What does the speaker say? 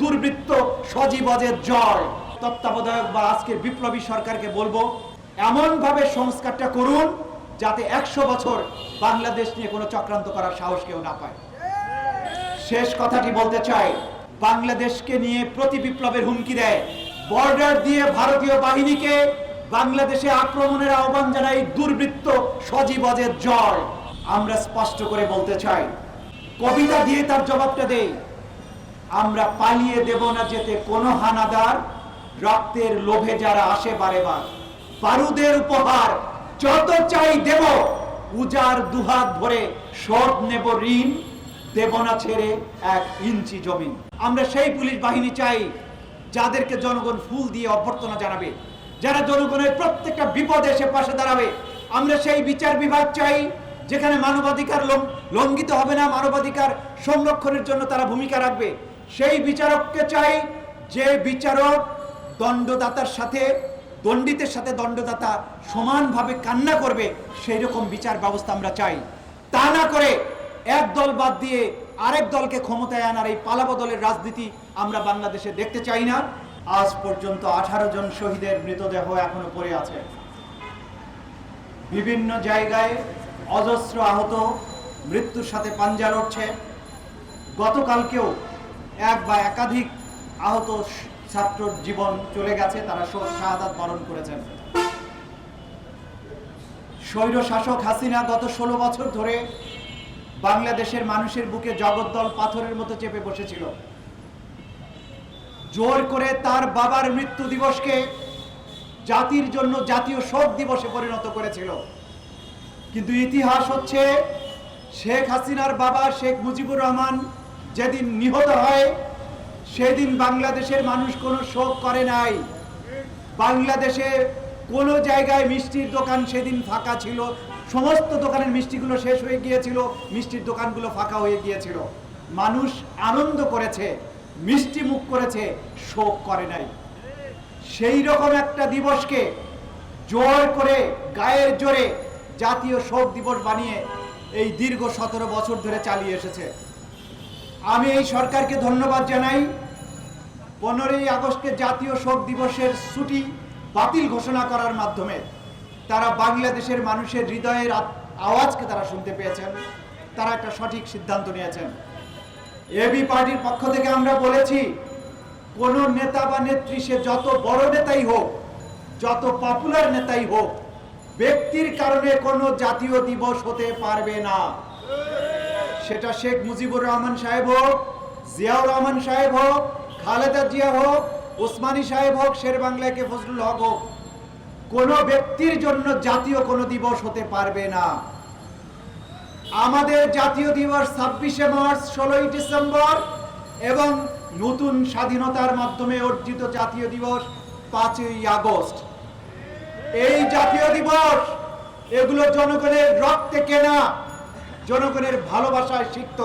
দুর্বৃত্ত সজীবজের জয়। তত্ত্বাবধায়ক বা আজকের বিপ্লবী সরকারকে বলব এমন ভাবে সংস্কারটা করুন যাতে একশো বছর বাংলাদেশ নিয়ে কোনো চক্রান্ত করার সাহস কেউ না পায়। শেষ কথাটি বলতে চাই, বাংলাদেশকে নিয়ে প্রতি বিপ্লবের হুমকি দেয়। বর্ডার দিয়ে ভারতীয় বাহিনীকে বাংলাদেশে আক্রমণের আহ্বান জানাই দুর্বৃত্ত সজীবজের জয়। আমরা স্পষ্ট করে বলতে চাই, কবিতা দিয়ে তার জবাবটা দেই। আমরা পালিয়ে দেব না যেতে কোনো হানাদার। রক্তের লোভে যারা আসে বারে বার, বারুদের উপহার যত চাই দেব। উজার দুহাত ধরে শোধ নেব ঋণ, দেব না ছেড়ে এক ইঞ্চি জমিন। আমরা সেই পুলিশ বাহিনী চাই, যাদেরকে জনগণ ফুল দিয়ে অভ্যর্থনা জানাবে, যারা জনগণের প্রত্যেকটা বিপদে এসে পাশে দাঁড়াবে। আমরা সেই বিচার বিভাগ চাই, যেখানে মানবাধিকার লঙ্ঘিত হবে না। মানবাধিকার সংরক্ষণের জন্য তারা ভূমিকা রাখবে। সেই বিচারককে চাই যে বিচারক দণ্ডদাতার সাথে, দণ্ডিতের সাথে দণ্ডদাতা সমানভাবে কান্না করবে সেই রকম বিচার ব্যবস্থা আমরা চাই। তা না করে এক দল বাদ দিয়ে আরেক দলকে ক্ষমতায় আনার এই পালাবদলের রাজনীতি আমরা বাংলাদেশে দেখতে চাই না। আজ পর্যন্ত আঠারো জন শহীদের মৃতদেহ এখনও পড়ে আছে। বিভিন্ন জায়গায় অজস্র আহত, মৃত্যুর সাথে পাঞ্জা লড়ছে গতকালকেও এক বা একাধিক আহত ছাত্রর জীবন চলে গেছে, তারা শাহাদাত বরণ করেছেন। স্বৈর শাসক হাসিনা গত ষোলো বছর ধরে বাংলাদেশের মানুষের বুকে জগদ্দল পাথরের মতো চেপে বসেছিল। জোর করে তার বাবার মৃত্যু দিবসকে জাতির জন্য জাতীয় শোক দিবসে পরিণত করেছিল। কিন্তু ইতিহাস হচ্ছে, শেখ হাসিনার বাবা শেখ মুজিবুর রহমান যেদিন নিহত হয়, সেদিন বাংলাদেশের মানুষ কোনো শোক করে নাই। বাংলাদেশে কোনো জায়গায় মিষ্টির দোকান সেদিন ফাঁকা ছিল। সমস্ত দোকানের মিষ্টিগুলো শেষ হয়ে গিয়েছিল, মিষ্টির দোকানগুলো ফাঁকা হয়ে গিয়েছিল। মানুষ আনন্দ করেছে, মিষ্টি মুখ করেছে, শোক করে নাই। সেই রকম একটা দিবসকে জোর করে, গায়ের জোরে জাতীয় শোক দিবস বানিয়ে এই দীর্ঘ সতেরো বছর ধরে চালিয়ে এসেছে। আমি এই সরকারকে ধন্যবাদ জানাই। পনেরোই আগস্টকে জাতীয় শোক দিবসের ছুটি বাতিল ঘোষণা করার মাধ্যমে তারা বাংলাদেশের মানুষের হৃদয়ের আওয়াজকে তারা শুনতে পেয়েছেন। তারা একটা সঠিক সিদ্ধান্ত নিয়েছেন। এবি পার্টির পক্ষ থেকে আমরা বলেছি, কোন নেতা বা নেত্রী সে যত বড় নেতাই হোক, যত পপুলার নেতাই হোক, ব্যক্তির কারণে কোনো জাতীয় দিবস হতে পারবে না। সেটা শেখ মুজিবুর রহমান সাহেব হোক, জিয়াউর রহমান সাহেব হোক, খালেদা জিয়া হোক, ওসমানী সাহেব হোক, শের বাংলাকে ফজলুল হক হোক, কোনো ব্যক্তির জন্য জাতীয় কোনো দিবস হতে পারবে না। আমাদের জাতীয় দিবস ছাব্বিশে মার্চ, ষোলোই ডিসেম্বর এবং নতুন স্বাধীনতার মাধ্যমে অর্জিত জাতীয় দিবস পাঁচই আগস্ট। এই জাতীয় দিবস, এগুলো জনগণের রক্তে কেনা জনগণের ভালোবাসায় সিক্ত।